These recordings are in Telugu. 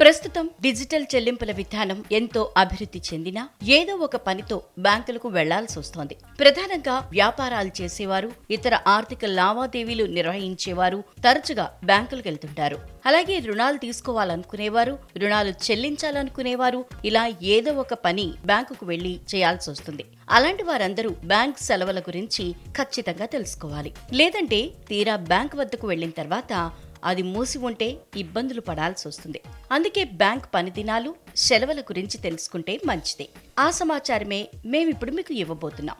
ప్రస్తుతం డిజిటల్ చెల్లింపుల విధానం ఎంతో అభివృద్ధి చెందినా ఏదో ఒక పనితో బ్యాంకులకు వెళ్ళాల్సి వస్తోంది. ప్రధానంగా వ్యాపారాలు చేసేవారు ఇతర ఆర్థిక లావాదేవీలు నిర్వహించేవారు తరచుగా బ్యాంకులకు వెళ్తుంటారు. అలాగే రుణాలు తీసుకోవాలనుకునేవారు రుణాలు చెల్లించాలనుకునేవారు ఇలా ఏదో ఒక పని బ్యాంకుకు వెళ్ళి చేయాల్సి వస్తుంది. అలాంటి వారందరూ బ్యాంక్ సెలవుల గురించి ఖచ్చితంగా తెలుసుకోవాలి. లేదంటే తీరా బ్యాంక్ వద్దకు వెళ్ళిన తర్వాత అది మూసి ఉంటే ఇబ్బందులు పడాల్సి వస్తుంది. అందుకే బ్యాంక్ పనిదినాలు సెలవుల గురించి తెలుసుకుంటే మంచిది. ఆ సమాచారమే మేమిప్పుడు మీకు ఇవ్వబోతున్నాం.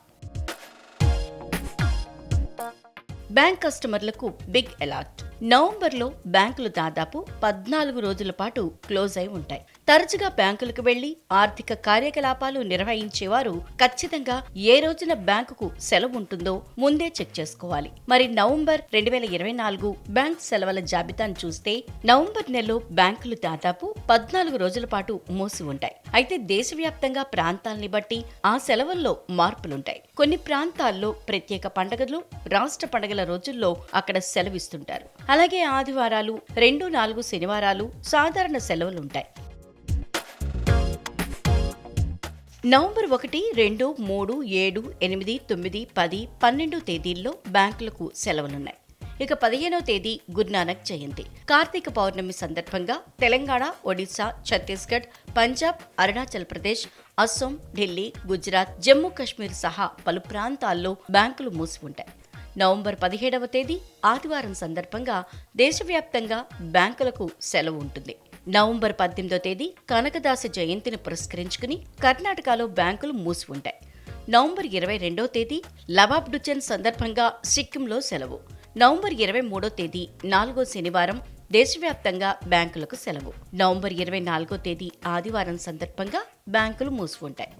బ్యాంక్ కస్టమర్లకు బిగ్ అలర్ట్. నవంబర్లో బ్యాంకులు దాదాపు పద్నాలుగు రోజుల పాటు క్లోజ్ అయి ఉంటాయి. తరచుగా బ్యాంకులకు వెళ్ళి ఆర్థిక కార్యకలాపాలు నిర్వహించేవారు ఖచ్చితంగా ఏ రోజున బ్యాంకుకు సెలవు ఉంటుందో ముందే చెక్ చేసుకోవాలి. మరి నవంబర్ రెండు వేల ఇరవై నాలుగు బ్యాంక్ సెలవుల జాబితాను చూస్తే నవంబర్ నెలలో బ్యాంకులు దాదాపు పద్నాలుగు రోజుల పాటు మూసి ఉంటాయి. అయితే దేశవ్యాప్తంగా ప్రాంతాల్ని బట్టి ఆ సెలవుల్లో మార్పులుంటాయి. కొన్ని ప్రాంతాల్లో ప్రత్యేక పండుగలు రాష్ట్ర పండుగల రోజుల్లో అక్కడ సెలవిస్తుంటారు. అలాగే ఆదివారాలు రెండు నాలుగు శనివారాలు సాధారణ సెలవులుంటాయి. నవంబర్ ఒకటి రెండు మూడు ఏడు ఎనిమిది తొమ్మిది పది పన్నెండు తేదీల్లో బ్యాంకులకు సెలవులున్నాయి. ఇక పదిహేనవ తేదీ గురునానక్ జయంతి. కార్తీక పౌర్ణమి సందర్భంగా తెలంగాణ ఒడిశా ఛత్తీస్గఢ్ పంజాబ్ అరుణాచల్ ప్రదేశ్ అస్సోం ఢిల్లీ గుజరాత్ జమ్మూ కాశ్మీర్ సహా పలు ప్రాంతాల్లో బ్యాంకులు మూసి ఉంటాయి నవంబర్ పదిహేడవ తేదీ ఆదివారం సందర్భంగా దేశవ్యాప్తంగా బ్యాంకులకు సెలవు ఉంటుంది. నవంబర్ పద్దెనిమిదో తేదీ కనకదాస జయంతిని పురస్కరించుకుని కర్ణాటకలో బ్యాంకులు మూసి ఉంటాయి నవంబర్ ఇరవై రెండో తేదీ లవాబ్ డుచెన్ సందర్భంగా సిక్కింలో సెలవు. నవంబర్ ఇరవై మూడో తేదీ నాలుగో శనివారం దేశవ్యాప్తంగా బ్యాంకులకు సెలవు. నవంబర్ ఇరవై నాలుగో తేదీ ఆదివారం సందర్భంగా బ్యాంకులు మూసి ఉంటాయి